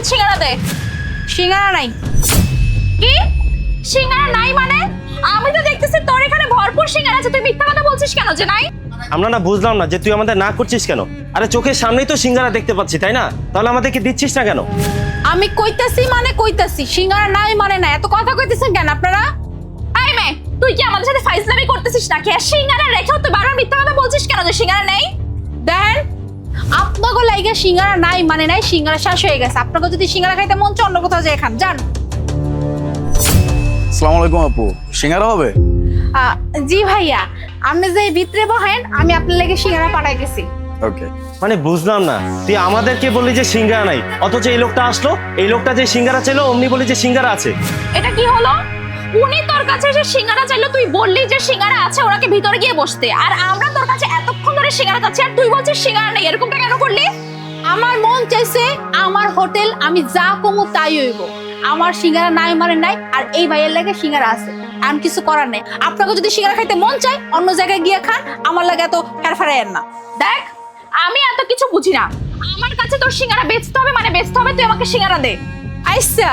দে। সিঙ্গারা নাই। কি? সিঙ্গারা নাই মানে? আমি তো দেখতেছি তোর এখানে ভরপুর সিঙ্গারা আছে। তুই মিথ্যা কথা বলছিস কেন যে নাই আমরা না বুঝলাম না যে তুই আমাদের না করছিস কেন। আরে চোখের সামনেই তো সিঙ্গারা দেখতে পাচ্ছি তাই না? তাহলে আমাদেরকে দিচ্ছিস না কেন? আমি কইতাছি মানে কইতাছি সিঙ্গারা নাই মানে না। এত কথা কইতেছেন কেন আপনারা? এই মে তুই কি আমাদের সাথে ফাইজলামি করতেছিস নাকি? আর সিঙ্গারা রেখেও তুই বারবার মিথ্যা কথা বলছিস কেন যে সিঙ্গারা নেই? লাইগা সিঙ্গারা নাই মানে নাই সিঙ্গারা শেষ হয়ে গেছে। আপনাকে যদি সিঙ্গারা খাইতে মন চায় অন্য কোথাও যেয়ে খান। যান। আসসালামু আলাইকুম আপু। সিঙ্গারা হবে? আহ, জি ভাইয়া আপনি যে ভিতরে বহেন আমি আপনার লেগে সিঙ্গারা পাঠাইতেছি। ওকে। মানে বুঝলাম না। তুই আমাদেরকে বললি যে সিঙ্গারা নাই অথচ এই লোকটা আসলো এই লোকটা যে সিঙ্গারা ছিল অমনি বলি যে সিঙ্গারা আছে। এটা কি হলো? উনি তোর কাছে এসে সিঙ্গারা চাইলো তুই বললি যে সিঙ্গারা আছে ওনাকে ভিতরে গিয়ে বসতে। আর আমরা তোর কাছে এতক্ষণ ধরে সিঙ্গারা চাচ্ছি আর তুই বলছিস সিঙ্গারা নেই এরকমটা কেন করলি? আমার মন চাইছে আমার হোটেল, আমি যা কমু তাই হইব। আমার সিঙ্গারা নাই মানে নাই, আর এই ভাইয়ের লাগে সিঙ্গারা আছে। আমি কিছু করার নেই। আপনাকে যদি সিঙ্গারা খাইতে মন চাই অন্য জায়গায় গিয়ে খান, আমার লাগে এত ফেরফেরাইয়েন না। দেখ, আমি এত কিছু বুঝি না। আমার কাছে তোর সিঙ্গারা বেচতে হবে মানে বেচতে হবে, তুই আমাকে সিঙ্গারা দে। আইসা।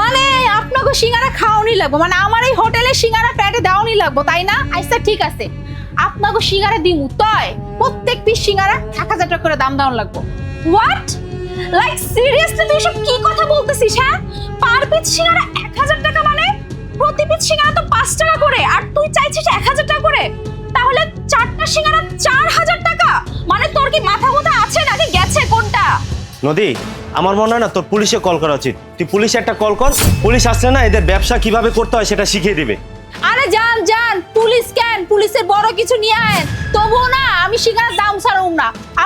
মানে আপনাকে সিঙ্গারা খাওয়ানি লাগবো মানে আমার এই হোটেলে সিঙ্গারা প্যাটে দেওয়ানি লাগবো, তাই না? আইসা, ঠিক আছে। আপনাকে সিঙ্গারা দিমু, তয়। প্রত্যেক পিস সিঙ্গারা এক হাজার টাকা করে দাম দেওয়ান লাগবো। হোয়াট লাইক সিরিয়াসলি তুই সব কি কথা বলতেছিস হ্যাঁ? পার পিস সিঙ্গারা এক হাজার টাকা মানে? প্রতি পিস সিঙ্গারা তো পাঁচ টাকা করে আর তুই চাইছিস এক হাজার টাকা করে? তাহলে চারটা সিঙ্গারা চার হাজার টাকা? মানে তোর কি মাথা মোথা আছে নাকি গেছে কোনটা? নদী আমার মনে হয় না তোর পুলিশে কল করা উচিত। তুই পুলিশে একটা কল কর পুলিশ আসলে না এদের ব্যবসা কীভাবে করতে হয় সেটা শিখিয়ে দিবে। আরে যান যান পুলিশ কেন পুলিশের বড় কিছু নিয়ে আয়েন তবুও না আমি সিঙ্গারার দাম ছাড়ুম না।